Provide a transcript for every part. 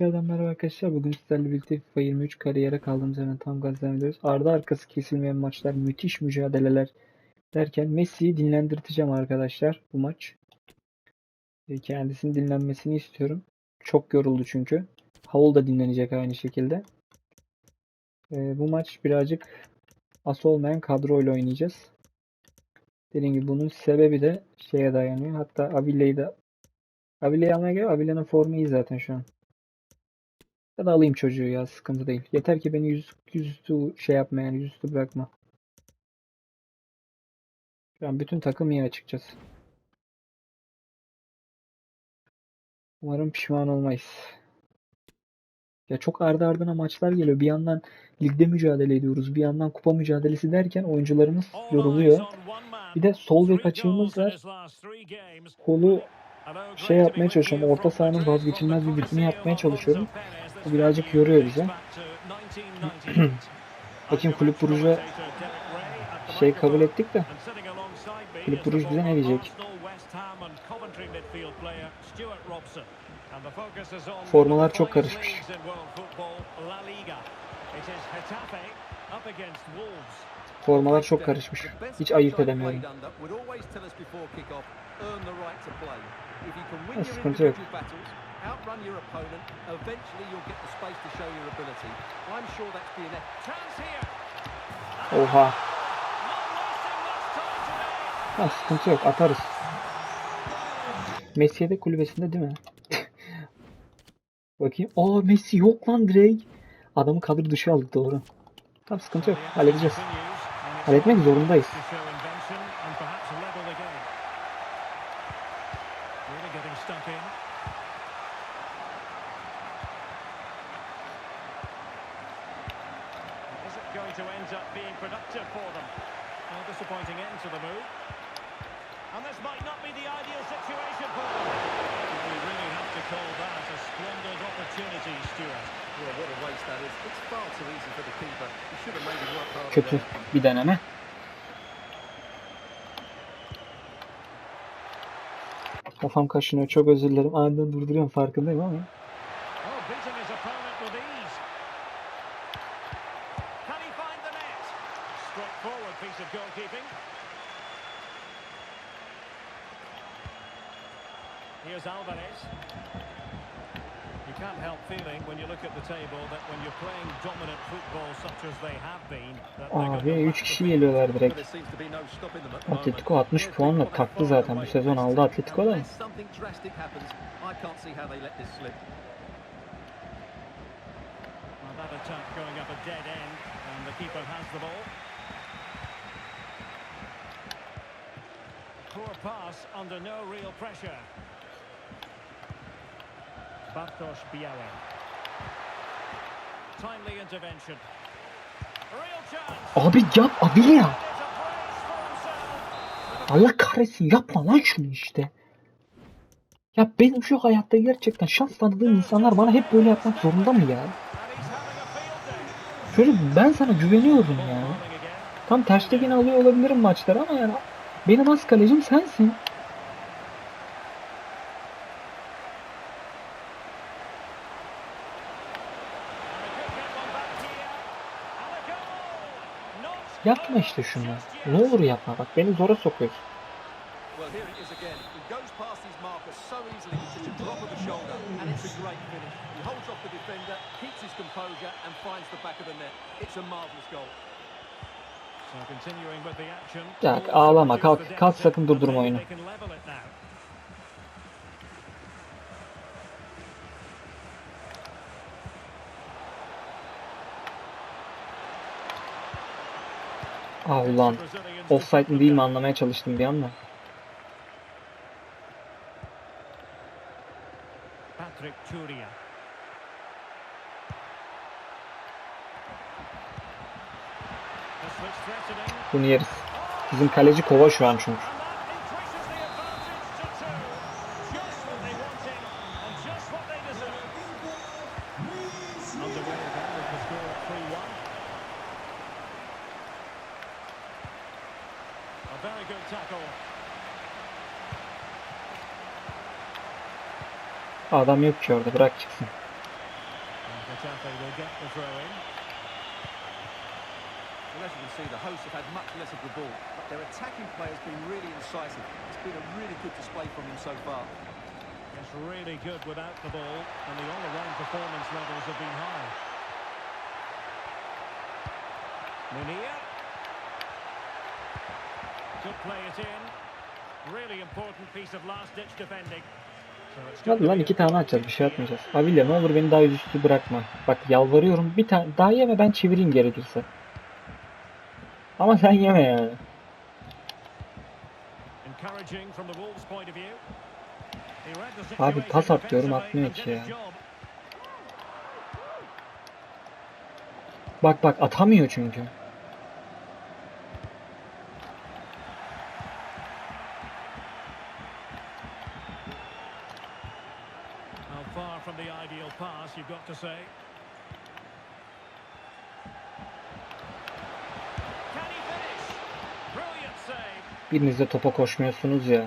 Tekrardan merhaba arkadaşlar. Bugün sizlerle birlikte FIFA 23 kariyere kaldığımız yerden tam gaz devam ediyoruz. Ardı arkası kesilmeyen maçlar, müthiş mücadeleler derken Messi'yi dinlendirteceğim arkadaşlar bu maç. E, Kendisinin dinlenmesini istiyorum. Çok yoruldu çünkü. Havul da dinlenecek aynı şekilde. E, bu maç birazcık as olmayan kadroyla oynayacağız. Dediğim gibi bunun sebebi de şeye dayanıyor. Hatta Avilla'yı da Avilla'yı almaya gerek yok. Avilla'nın formu iyi zaten şu an. Ya da alayım çocuğu ya sıkıntı değil. Yeter ki beni yüz, yüzüstü şey yapma yani yüzüstü bırakma. Şu an bütün takım iyi açıkçası. Umarım pişman olmayız. Ya çok ardı ardına maçlar geliyor. Bir yandan ligde mücadele ediyoruz. Bir yandan kupa mücadelesi derken oyuncularımız yoruluyor. Bir de sol bek açığımız var. Kolu şey yapmaya çalışıyorum. Orta sahanın vazgeçilmez bir bitimi yapmaya çalışıyorum. Bu birazcık yoruyor bizi. Bakayım Kulüp Brugge'a şey kabul ettik de Kulüp Brugge bize ne diyecek? Formalar çok karışmış. Formalar çok karışmış. Hiç ayırt edemiyorum. Sıkıntı yok. Outrun your opponent, eventually you'll get the space to show your ability. I'm sure that's being a Oha. Ha, sıkıntı yok. Atarız. Messi'ye de kulübesinde değil mi? Bakayım. Aa Messi yok lan direkt. Adamı kadro dışı aldık doğru. Tamam sıkıntı yok. Halledeceğiz. Halletmek zorundayız. Is it going to end up being productive for them? A disappointing end to the move. And this might not be the ideal situation for them. We really have to call that a splendid opportunity, Stuart. well, what a waste that is. It's far too easy for the keeper. He should have made him work harder. Kötü bir deneme. Kafam kaşınıyor. Çok özür dilerim. Aniden durduruyorum farkındayım ama. Here's Alvarez. You can't help feeling when you look at the table that when you're playing dominant football such as they have been, Abi to 3 lack the kişi geliyorlar direkt. Atletico 60 puanla taktı zaten. Bu sezon aldı Atletico da. Unless something drastic happens, I can't see how they let this slip. Well, that attack going up a dead end, and the keeper has the ball. Poor pass under no real pressure. Bartosz Białe. Timely intervention. Abi yap Abilia. It's a brace for himself. Allah kahretsin yapma lan şunu işte. Ya benim şu hayatta gerçekten şans tanıdığım insanlar bana hep böyle yapmak zorunda mı ya? Çocuk ben sana güveniyorum ya. Tam tersten alıyor olabilirim maçları ama yani benim az kalecim sensin. Yapma işte şunu. Ne olur yapma bak beni zora sokuyorsun. Well, here it is again. He goes past his marker so easily with such a drop of the shoulder, and it's a great finish. He holds off the defender, keeps his composure, and finds the back of the net. It's a marvellous goal. So continuing with the action. Ya, Goals to ağlama, kalk, kalk sakın durdurma oyunu. they can level it now. Ah ulan. Offside mi değil mi anlamaya çalıştım bir anda. Patrick Turia. Bunu yeriz. Bizim kaleci kova şu an çünkü. Adam yok ki orada bırak çıksın. You can see, the hosts have had much less of the ball, but their attacking play has been really incisive. It's been a really good display from them so far. It's really good without the ball, and the all-around performance levels have been high. Munir. Could play it in. Really important piece of last-ditch defending. Hadi lan iki tane atacağız bir şey yapmayacağız. Abilya ne olur beni daha yüzüstü bırakma. Bak yalvarıyorum bir tane daha yeme ben çevireyim gerekirse. Ama sen yeme yani. Abi pas atıyorum, defensively atmıyor ki ya. Bak bak atamıyor çünkü. How far from the ideal pass, you've got to say. Can he finish? Brilliant save. Biriniz de topa koşmuyorsunuz ya.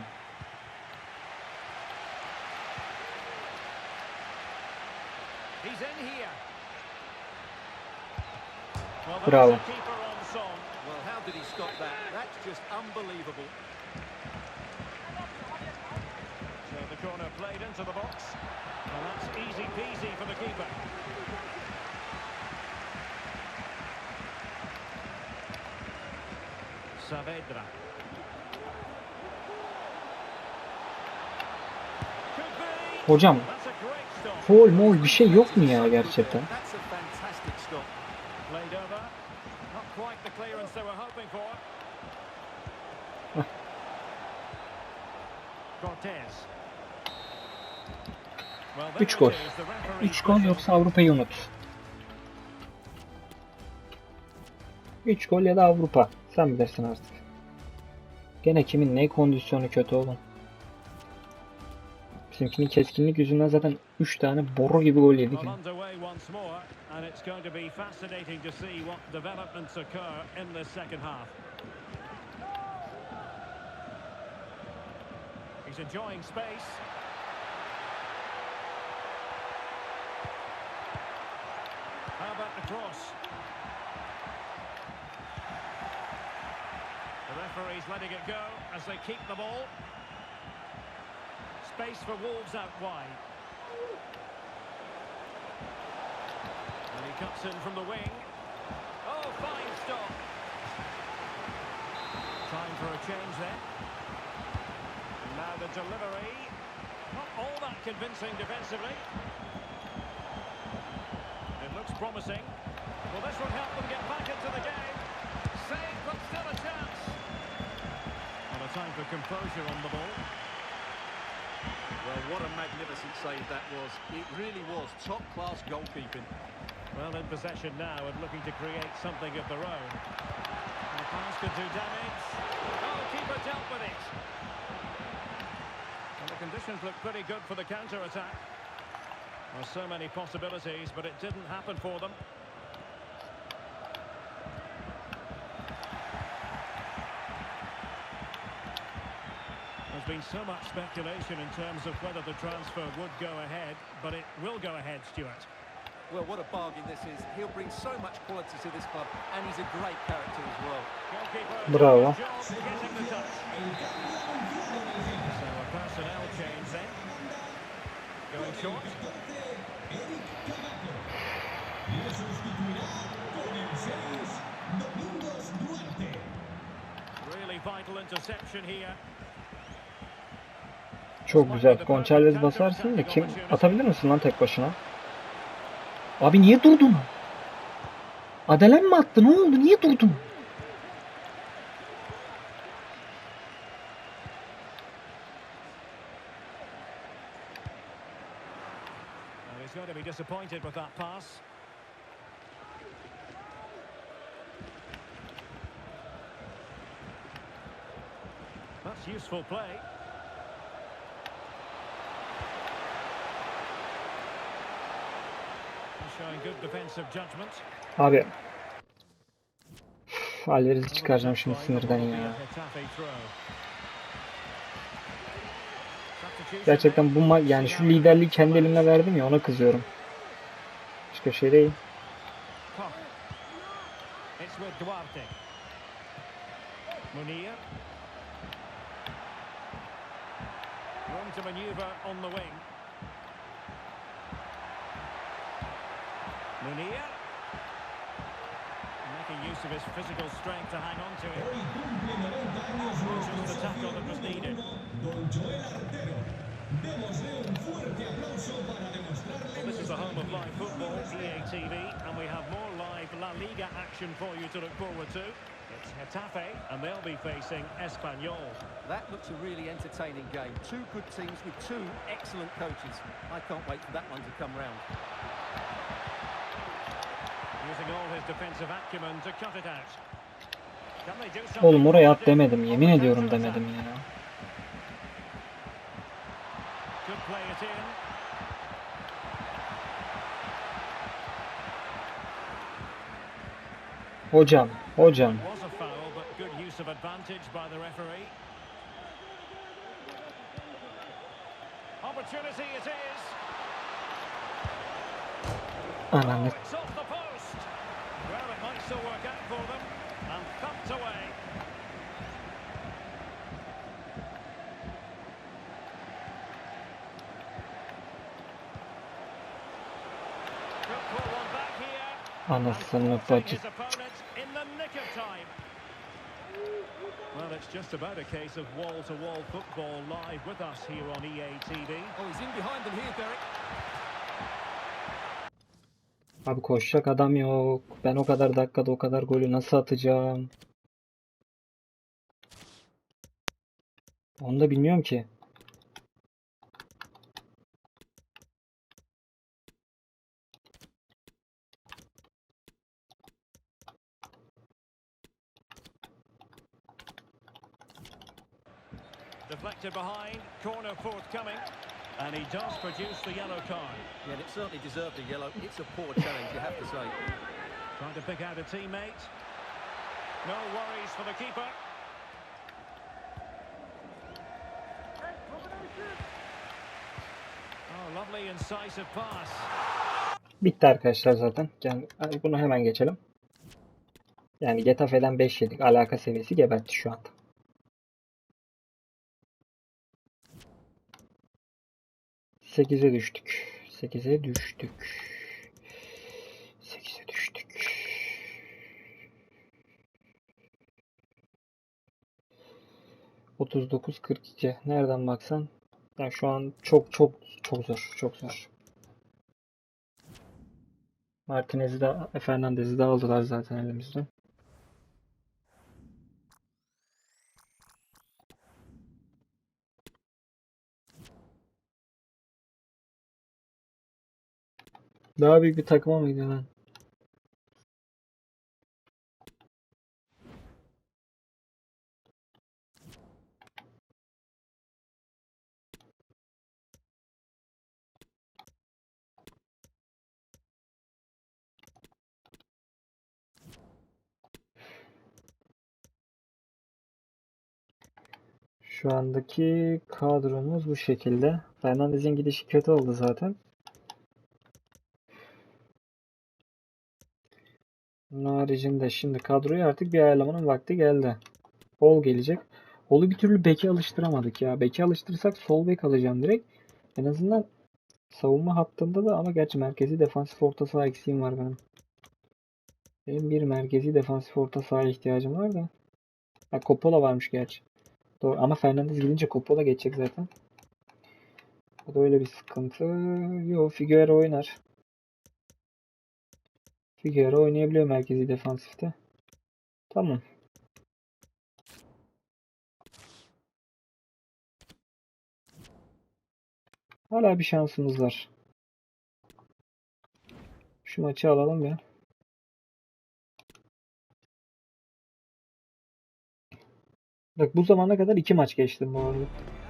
He's in here. Well, there's Bravo. the keeper on song. Well, how did he stop that? That's just unbelievable. So the corner played into the box. Well, that's easy peasy for the keeper. Saavedra. Could be. Hocam foul mol bir şey yok mu ya gerçekten? Üç gol. 3 gol yoksa Avrupa'yı unut. 3 gol ya da Avrupa. Sen bilirsin artık. Gene kimin ne kondisyonu kötü oğlum. Bizimkinin keskinlik yüzünden zaten 3 tane boru gibi gol yedik. He's enjoying space. How about the cross? The referee's letting it go as they keep the ball. Space for Wolves out wide. And he cuts in from the wing. Oh, fine stop. Time for a change there. And now the delivery. Not all that convincing defensively. It looks promising. Well, this would help them get back into the game. Save, but still a chance. Well, a time for composure on the ball. Well, what a magnificent save that was. It really was top-class goalkeeping. Well, in possession now and looking to create something of their own. And the pass could do damage. Oh, keeper dealt with it. And the conditions look pretty good for the counter-attack. Well, so many possibilities, but it didn't happen for them. Been so much speculation in terms of whether the transfer would go ahead, but it will go ahead, Stuart. Well, what a bargain this is. He'll bring so much quality to this club, and he's a great character as well. Bravo. doing his job, getting the touch. So a personnel change then. Going short. Really vital interception here. Çok güzel. Gonçalves basarsın da kim atabilir misin lan tek başına? Abi niye durdun? Adelen mi attı? Ne oldu? Niye durdun? That's useful play. Abi. Alvarez'i çıkaracağım şimdi sinirden ya. Gerçekten bu ma yani şu liderliği kendi elimle verdim ya ona kızıyorum. Iç köşeye değil. Room to manoeuvre on the wing. Munir. Making use of his physical strength to hang on to it. Just the tackle that was needed. Well, this is the home of live football, EA TV, and we have more live La Liga action for you to look forward to. It's Getafe, and they'll be facing Espanyol. That looks a really entertaining game. Two good teams with two excellent coaches. I can't wait for that one to come round. Oğlum oraya at demedim. Yemin ediyorum demedim ya. Hocam, hocam. Ananı. Oh, it's off the post. Well, it might still work out for them. And thumped away. Could pull one back here. Anasını And forcing bacı. his opponent in the nick of time. Well, it's just about a case of wall-to-wall football live with us here on EA TV. Oh, he's in behind them here, Derek. Abi koşacak adam yok. Ben o kadar dakikada o kadar golü nasıl atacağım? Onu da bilmiyorum ki. Deflected behind, corner forthcoming, and he does produce the yellow card. Yeah, and it certainly deserved a yellow. It's a poor challenge, you have to say. Trying to pick out a teammate. No worries for the keeper. Oh, lovely incisive pass. Bitti arkadaşlar zaten. Yani bunu hemen geçelim. Yani Getafe'den 5 yedik. Alaka seviyesi gebertti şu anda. Sekize düştük. Sekize düştük. Sekize düştük. Otuz dokuz kırk iki. Nereden baksan? Yani şu an çok çok çok zor. Çok zor. Martinez'i de Fernandez'i de aldılar zaten elimizden. Daha büyük bir takıma mı gidiyor lan? Şu andaki kadromuz bu şekilde. Fernandez'in gidişi kötü oldu zaten. Bunun haricinde şimdi kadroyu artık bir ayarlamanın vakti geldi. Ol gelecek. Ol'u bir türlü beke alıştıramadık ya. Beke alıştırsak sol bek alacağım direkt. En azından savunma hattında da ama gerçi merkezi defansif orta saha eksiğim var benim. Benim bir merkezi defansif orta sahaya ihtiyacım var da. Ha Coppola varmış gerçi. Doğru. Ama Fernandez gidince Coppola geçecek zaten. Bu da öyle bir sıkıntı. Yo Figueroa oynar. Figueroa oynayabiliyor merkezi defansifte. Tamam. Hala bir şansımız var. Şu maçı alalım ya. Bak bu zamana kadar iki maç geçtim bu arada.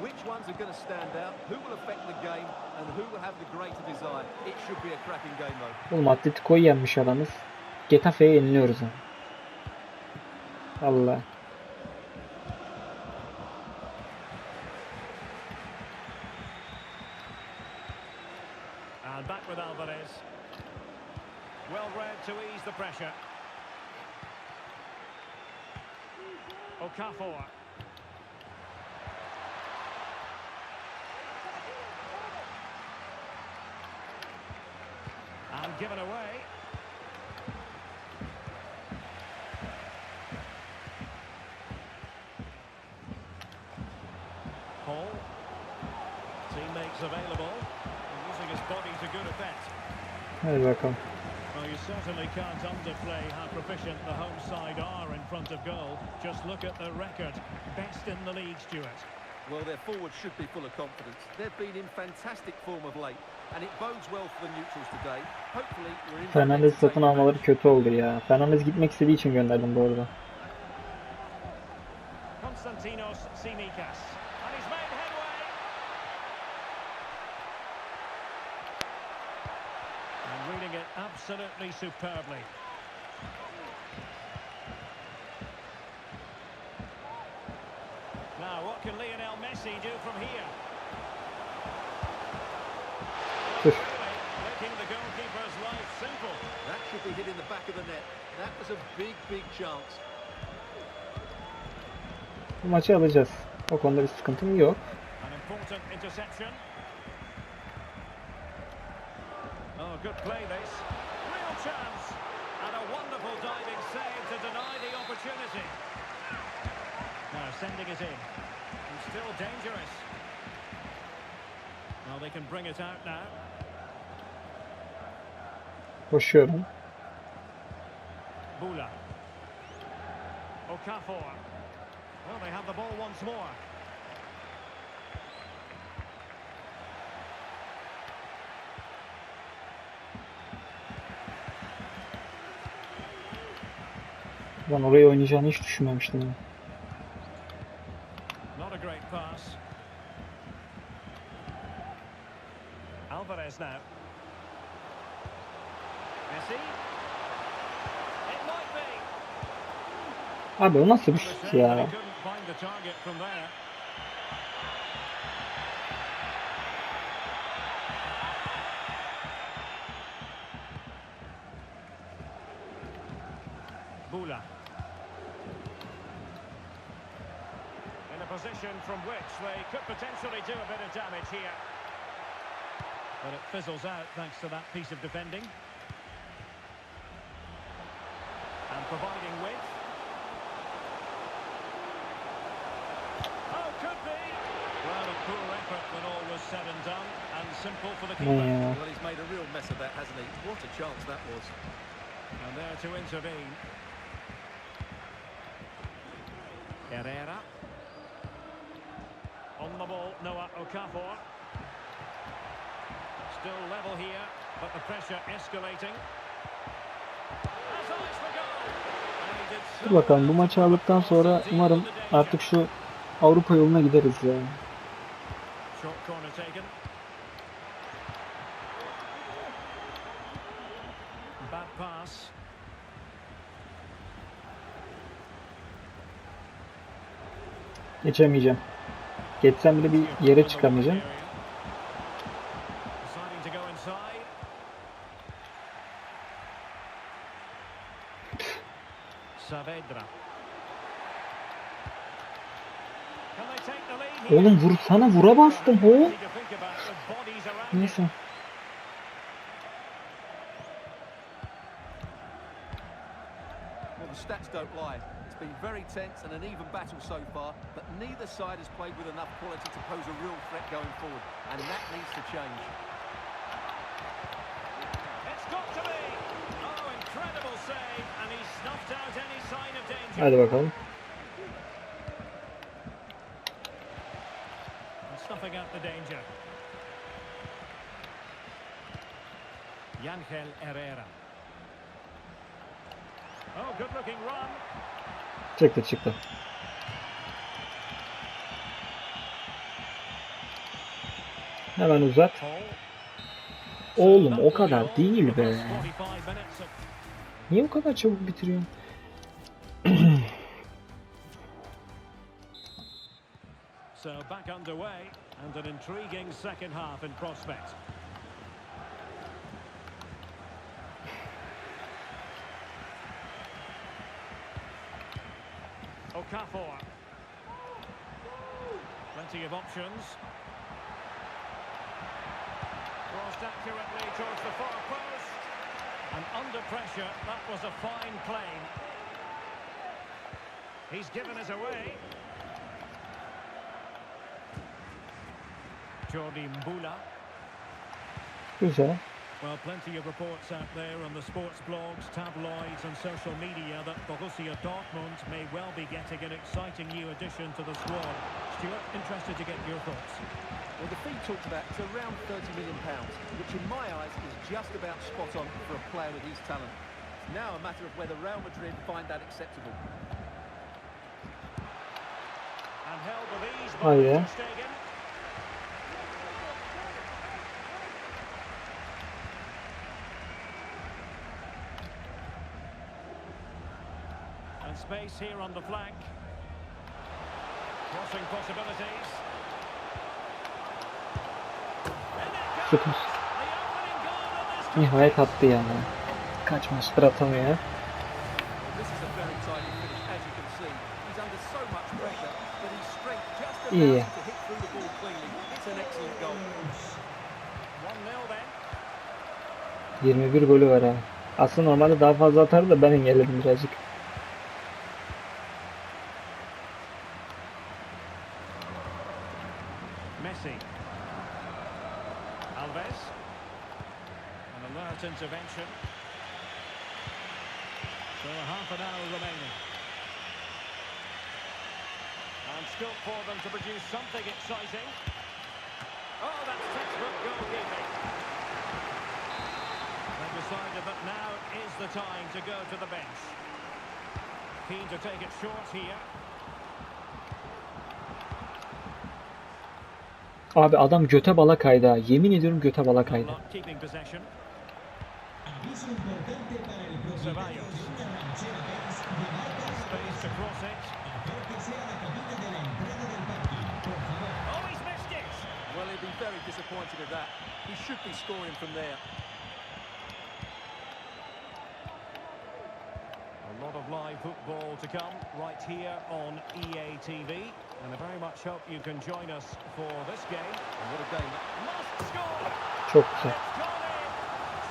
Which ones are going to stand out? Who will affect the game? And who will have the greater desire? It should be a cracking game, though. Oğlum Atletico'yu yenmiş adamız. Getafe'ye yeniliyoruz. Allah. And back with Alvarez. Well read to ease the pressure. Okafor. Given away. Paul. Teammates available. Using his body to good effect. Bakalım. Well, you certainly can't underplay how proficient the home side are in front of goal. Just look at the record. Best in the league, Stuart. Well, their forwards should be full of confidence. They've been in fantastic form of late. And it bodes well for the neutrals today. Hopefully, we're in Fernandez satın almaları kötü oldu ya. Fernandez gitmek istediği için gönderdim bu arada. Konstantinos Simikas. And he's made headway. And reading it absolutely superbly. Lionel Messi do from here? Making the goalkeeper's life simple. That should be hit in the back of the net. That was a big, big chance. Bu maçı alacağız. O konuda bir sıkıntım yok. An important interception. Oh, good play this. Real chance. And a wonderful diving save to deny the opportunity. Now sending it in. Still dangerous. Well, they can bring it out now. Koşuyorum. Bula. Okafor. Well, they have the ball once more. Ben oraya oynayacağını hiç düşünmemiştim. ya. Abi o nasıl bir şut shame that he ya? couldn't find the target from there. Bula. In a position from which they could potentially do a bit of damage here. But it fizzles out thanks to that piece of defending. And providing width. Poor effort when all was said and done, and simple for the keeper. ya? Well, he's made a real mess of that, hasn't he? What a chance that was. And there to intervene. Herrera. On the ball, Noah Okafor. Still level here, but the pressure escalating. Dur bakalım bu maçı aldıktan sonra umarım artık şu Avrupa yoluna gideriz ya. Short corner taken. Bad pass. Geçemeyeceğim. Geçsem bile bir yere çıkamayacağım. Oğlum vursana vura bastım ho. Need don't lie. It's been very tense and an even battle so far, but neither side has played with enough quality to pose a real threat going forward, and that needs to change. It's got to be. Oh, incredible save, and he snuffed out any sign of danger. Hadi bakalım. Çıktı çıktı. Hemen uzat. Oğlum o kadar değil be. first 45 minutes of Niye bu kadar çabuk bitiriyorsun? So back underway and an intriguing second half in prospect. Okafor. Plenty of options. Crossed accurately towards the far post. And under pressure, that was a fine claim. He's given us away. Jordi Mbula. Güzel. Well, plenty of reports out there on the sports blogs, tabloids and social media that Borussia Dortmund may well be getting an exciting new addition to the squad. Stuart, interested to get your thoughts. Well, the fee talked about is around £30 million, pounds, which in my eyes is just about spot on for a player with his talent. It's now a matter of whether Real Madrid find that acceptable. And held with ease Oh, by yeah. Space here on the flank. Crossing possibilities. Süper. Nihayet attı yani. Kaç maçtır atamıyor. 1-0 then. 21 golü var ha. Aslında normalde daha fazla atardı da ben engelledim birazcık. Messi. Alves. An alert intervention. So half an hour remaining. And scope for them to produce something exciting. Oh, that's textbook goalkeeping. They decided that now is the time to go to the bench. Keen to take it short here. Abi adam göte bala kaydı ha. Yemin ediyorum göte bala it. Well, he'd be very disappointed at that. He should be scoring from there. Lot of live football to come right here on EA TV. And I very much hope you can join us for this game. And what a game. Must score. Çok güzel. It's gone in.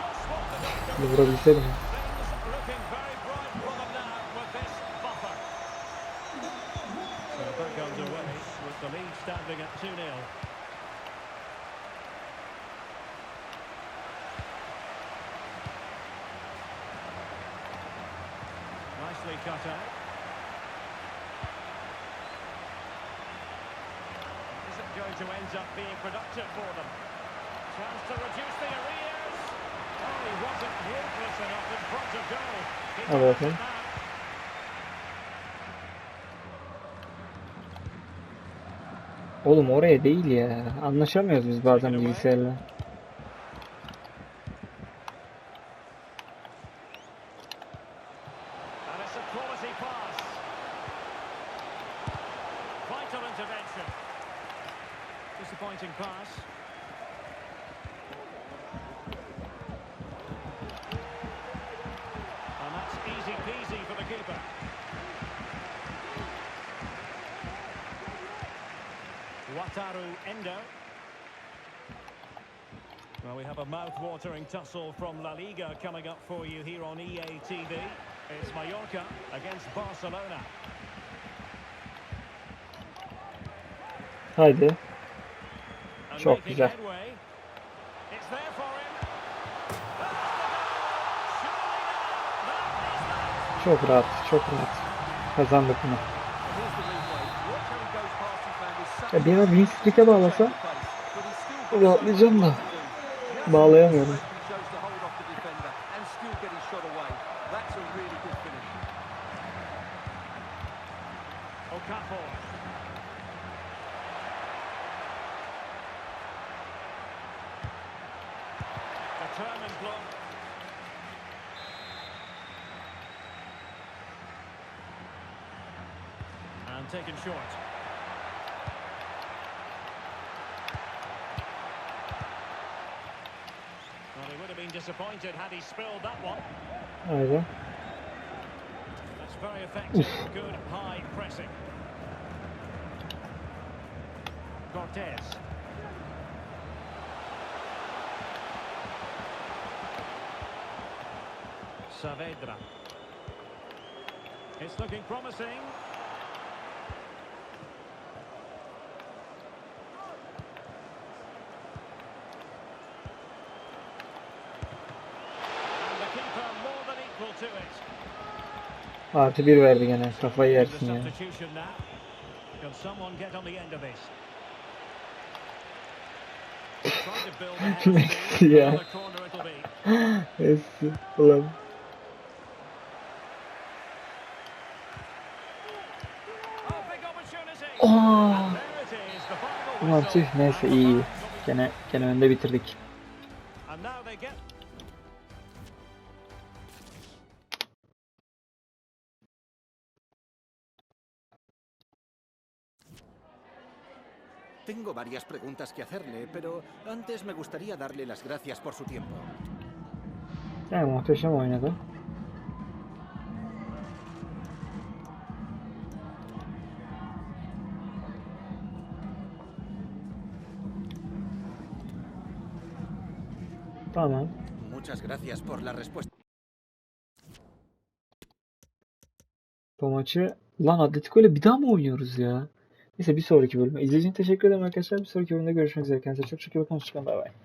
Just what the doctor Bir vurabilseydim. Things looking very bright for them now with this buffer. So back underway with the lead standing at 2-0. İt going to end up being productive for them? Chance to reduce the arrears. Oh, he wasn't ruthless enough in front of goal. He does okay. Oğlum oraya değil ya. Anlaşamıyoruz biz bazen bilgisayarla. And it's a quality pass. Vital intervention. Disappointing pass. And that's easy peasy for the keeper. Wataru Endo. Well, we have a mouth-watering tussle from La Liga coming up for you here on EA TV. It's Mallorca against Barcelona. Haydi. Çok güzel. Çok rahat. Çok rahat. Kazandık bunu. Ya bir ara streak'e bağlasa rahatlayacağım da. Bağlayamıyorum. Disappointed he spilled that one. Haydi. That's very effective. Good high pressing. Cortez. Saavedra. It's looking promising. Artı bir verdi gene. Kafayı yersin ya. it'll be. Messi. Ulan. Oh, Ulan tüh neyse iyi. Gene, gene önde bitirdik. Tengo varias preguntas que hacerle, pero antes me gustaría darle las gracias por su tiempo. Yani muhteşem oynadı. Tamam. Muchas gracias por la respuesta. Bu maçı lan Atletico ile bir daha mı oynuyoruz ya? Neyse bir sonraki bölüme. İzlediğiniz için teşekkür ederim arkadaşlar. Bir sonraki bölümde görüşmek üzere. Kendinize çok çok iyi bakın. Hoşçakalın. Bay bay.